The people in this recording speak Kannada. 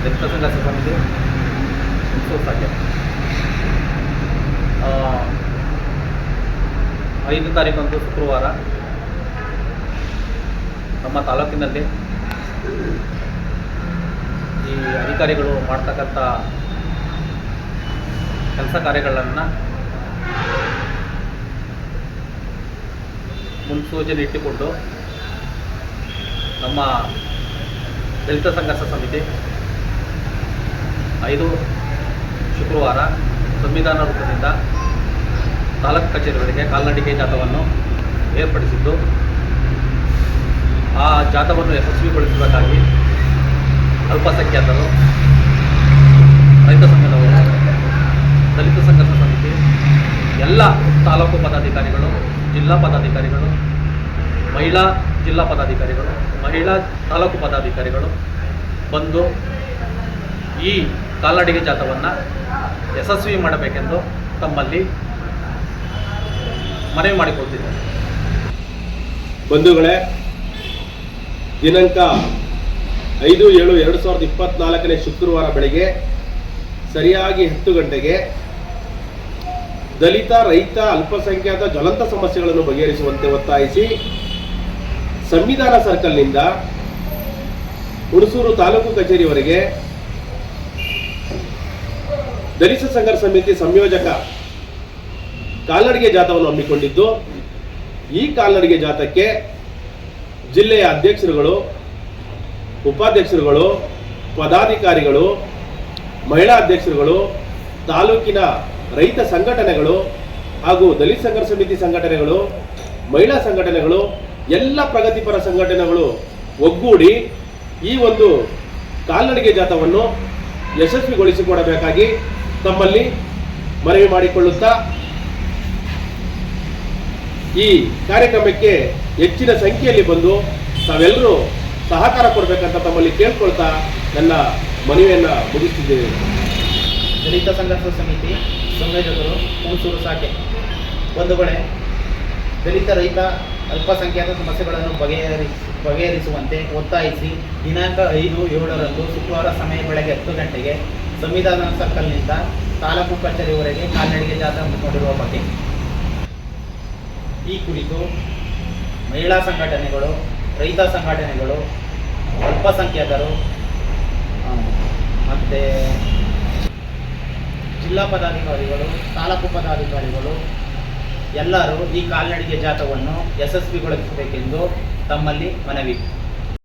ದಲಿತ ಸಂಘರ್ಷ ಸಮಿತಿ ಹುಣಸೂರು ಶಾಖೆ ಆ, ಐದು ತಾರೀಕಂದು ಶುಕ್ರವಾರ. ನಮ್ಮ ತಾಲೂಕಿನಲ್ಲಿ ಈ ಅಧಿಕಾರಿಗಳು ಮಾಡ್ತಕ್ಕಂಥ ಕೆಲಸ ಕಾರ್ಯಗಳನ್ನು ಮುನ್ಸೂಚನೆ ಇಟ್ಟುಕೊಂಡು ನಮ್ಮ ದಲಿತ ಸಂಘರ್ಷ ಸಮಿತಿ ಐದು ಶುಕ್ರವಾರ ಸಂವಿಧಾನ ರೂಪದಿಂದ ತಾಲೂಕು ಕಚೇರಿವರೆಗೆ ಕಾಲ್ನಡಿಗೆ ಜಾಥವನ್ನು ಏರ್ಪಡಿಸಿದ್ದು. ಆ ಜಾಥವನ್ನು ಯಶಸ್ವಿಗೊಳಿಸಬೇಕಾಗಿ ಅಲ್ಪಸಂಖ್ಯಾತರು, ರೈತ ಸಂಘದವರು, ದಲಿತ ಸಂಘರ್ಷ ಸಮಿತಿ, ಎಲ್ಲ ತಾಲೂಕು ಪದಾಧಿಕಾರಿಗಳು, ಜಿಲ್ಲಾ ಪದಾಧಿಕಾರಿಗಳು, ಮಹಿಳಾ ಜಿಲ್ಲಾ ಪದಾಧಿಕಾರಿಗಳು, ಮಹಿಳಾ ತಾಲೂಕು ಪದಾಧಿಕಾರಿಗಳು ಬಂದು ಈ ಕಾಲ್ನಡಿಗೆ ಜಾಥವನ್ನು ಯಶಸ್ವಿ ಮಾಡಬೇಕೆಂದು ತಮ್ಮಲ್ಲಿ ಮನವಿ ಮಾಡಿಕೊಳ್ತಿದ್ದೆ ಬಂಧುಗಳೇ, ದಿನಾಂಕ ಐದು ಏಳು ಎರಡು ಸಾವಿರದ ಇಪ್ಪತ್ನಾಲ್ಕನೇ ಶುಕ್ರವಾರ ಬೆಳಗ್ಗೆ ಸರಿಯಾಗಿ ಹತ್ತು ಗಂಟೆಗೆ ದಲಿತ, ರೈತ, ಅಲ್ಪಸಂಖ್ಯಾತ, ಜ್ವಲಂತ ಸಮಸ್ಯೆಗಳನ್ನು ಬಗೆಹರಿಸುವಂತೆ ಒತ್ತಾಯಿಸಿ ಸಂವಿಧಾನ ಸರ್ಕಲ್ನಿಂದ ಹುಣಸೂರು ತಾಲೂಕು ಕಚೇರಿವರೆಗೆ ದಲಿತ ಸಂಘರ್ಷ ಸಮಿತಿ ಸಂಯೋಜಕ ಕಾಲ್ನಡಿಗೆ ಜಾಥವನ್ನು ಹಮ್ಮಿಕೊಂಡಿದ್ದು, ಈ ಕಾಲ್ನಡಿಗೆ ಜಾಥಕ್ಕೆ ಜಿಲ್ಲೆಯ ಅಧ್ಯಕ್ಷರುಗಳು, ಉಪಾಧ್ಯಕ್ಷರುಗಳು, ಪದಾಧಿಕಾರಿಗಳು, ಮಹಿಳಾ ಅಧ್ಯಕ್ಷರುಗಳು, ತಾಲೂಕಿನ ರೈತ ಸಂಘಟನೆಗಳು ಹಾಗೂ ದಲಿತ ಸಂಘರ್ಷ ಸಮಿತಿ ಸಂಘಟನೆಗಳು, ಮಹಿಳಾ ಸಂಘಟನೆಗಳು, ಎಲ್ಲ ಪ್ರಗತಿಪರ ಸಂಘಟನೆಗಳು ಒಗ್ಗೂಡಿ ಈ ಒಂದು ಕಾಲ್ನಡಿಗೆ ಜಾಥವನ್ನು ಯಶಸ್ವಿಗೊಳಿಸಿಕೊಡಬೇಕಾಗಿ ತಮ್ಮಲ್ಲಿ ಮನವಿ ಮಾಡಿಕೊಳ್ಳುತ್ತಾ ಈ ಕಾರ್ಯಕ್ರಮಕ್ಕೆ ಹೆಚ್ಚಿನ ಸಂಖ್ಯೆಯಲ್ಲಿ ಬಂದು ತಾವೆಲ್ಲರೂ ಸಹಕಾರ ಕೊಡಬೇಕಂತ ತಮ್ಮಲ್ಲಿ ಕೇಳ್ಕೊಳ್ತಾ ನನ್ನ ಮನವಿಯನ್ನು ಮುಗಿಸ್ತಿದ್ದೇವೆ. ದಲಿತ ಸಂಘರ್ಷ ಸಮಿತಿ, ಸಂಯೋಜಕರು, ಹುಣಸೂರು ಸಾಕೆ ಒಂದು ಕಡೆ ದಲಿತ ರೈತ ಅಲ್ಪಸಂಖ್ಯಾತ ಸಮಸ್ಯೆಗಳನ್ನು ಬಗೆಹರಿಸಿ ಬಗೆಹರಿಸುವಂತೆ ಒತ್ತಾಯಿಸಿ ದಿನಾಂಕ ಐದು ಏಳರಂದು ಶುಕ್ರವಾರ ಸಮಯ ಬೆಳಗ್ಗೆ ಹತ್ತು ಗಂಟೆಗೆ ಸಂವಿಧಾನ ಸರ್ಕಲ್ನಿಂದ ತಾಲೂಕು ಕಚೇರಿವರೆಗೆ ಕಾಲ್ನಡಿಗೆ ಜಾಥಾ ಹಮ್ಮಿಕೊಂಡಿರುವ ಬಗ್ಗೆ. ಈ ಕುರಿತು ಮಹಿಳಾ ಸಂಘಟನೆಗಳು, ರೈತ ಸಂಘಟನೆಗಳು, ಅಲ್ಪಸಂಖ್ಯಾತರು ಮತ್ತು ಜಿಲ್ಲಾ ಪದಾಧಿಕಾರಿಗಳು, ತಾಲೂಕು ಪದಾಧಿಕಾರಿಗಳು ಎಲ್ಲರೂ ಈ ಕಾಲ್ನಡಿಗೆ ಜಾಥವನ್ನು ಯಶಸ್ವಿಗೊಳಿಸಬೇಕೆಂದು ತಮ್ಮಲ್ಲಿ ಮನವಿ.